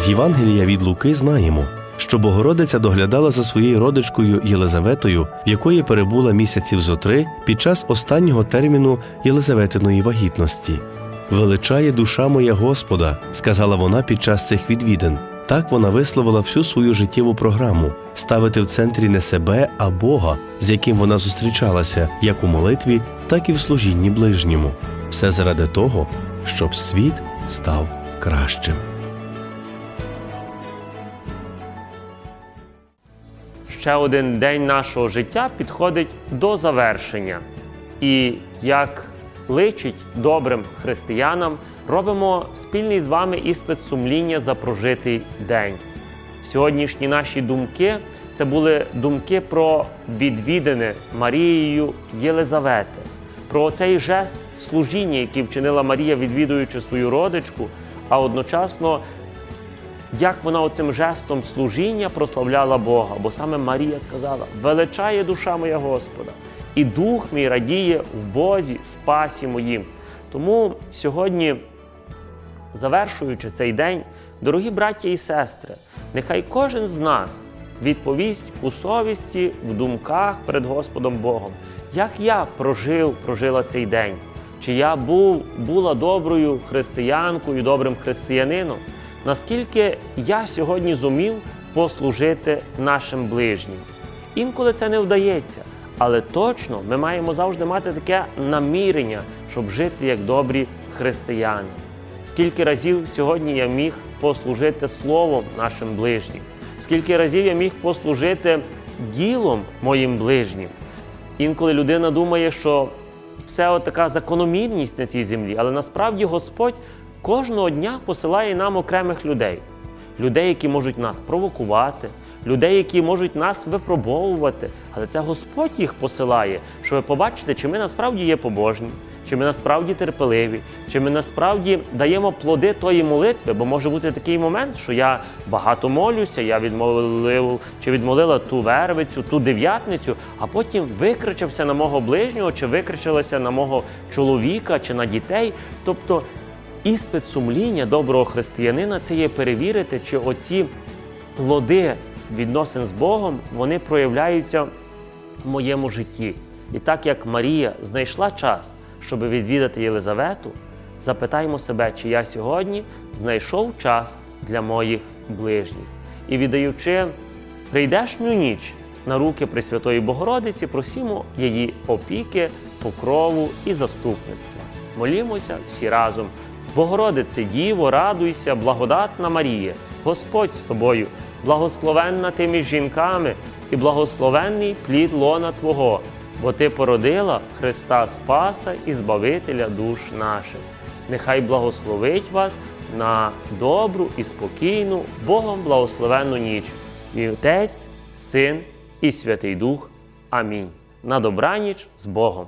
З Євангелія від Луки знаємо, що Богородиця доглядала за своєю родичкою Єлизаветою, в якої перебула місяців зо три під час останнього терміну Єлизаветиної вагітності. Величає душа моя Господа, сказала вона під час цих відвідин. Так вона висловила всю свою життєву програму ставити в центрі не себе, а Бога, з яким вона зустрічалася як у молитві, так і в служінні ближньому. Все заради того, щоб світ став кращим. Ще один день нашого життя підходить до завершення. І як личить добрим християнам, робимо спільний з вами іспит сумління за прожитий день. Сьогоднішні наші думки це були думки про відвідини Марією Єлизавети, про цей жест служіння, який вчинила Марія, відвідуючи свою родичку, а одночасно як вона оцим жестом служіння прославляла Бога, бо саме Марія сказала: величає душа моя Господа, і дух мій радіє в Бозі, спасі моїм. Тому сьогодні, завершуючи цей день, дорогі браття і сестри, нехай кожен з нас відповість у совісті, в думках перед Господом Богом, як я прожив, прожила цей день, чи я був, була доброю християнкою, добрим християнином наскільки я сьогодні зумів послужити нашим ближнім. Інколи це не вдається, але точно ми маємо завжди мати таке намірення, щоб жити як добрі християни. Скільки разів сьогодні я міг послужити словом нашим ближнім, скільки разів я міг послужити ділом моїм ближнім. Інколи людина думає, що все така закономірність на цій землі, але насправді Господь кожного дня посилає нам окремих людей. Людей, які можуть нас провокувати, людей, які можуть нас випробовувати. Але це Господь їх посилає, щоб ви побачите, чи ми насправді є побожні, чи ми насправді терпеливі, чи ми насправді даємо плоди тої молитви, бо може бути такий момент, що я багато молюся, я відмолив чи відмолила ту вервицю, ту дев'ятницю, а потім викричався на мого ближнього, чи викричалася на мого чоловіка, чи на дітей. Тобто Іспит сумління доброго християнина це є перевірити, чи оці плоди відносин з Богом вони проявляються в моєму житті. І так як Марія знайшла час, щоб відвідати Єлизавету, запитаємо себе, чи я сьогодні знайшов час для моїх ближніх. І віддаючи прийдешню ніч на руки Пресвятої Богородиці, просімо її опіки, покрову і заступництва. Молімося всі разом. Богородице Діво, радуйся, благодатна Марія, Господь з тобою, благословенна ти між жінками і благословенний плід лона Твого, бо Ти породила Христа Спаса і Збавителя душ наших. Нехай благословить вас на добру і спокійну, Богом благословенну ніч. І Отець, Син і Святий Дух. Амінь. На добраніч з Богом.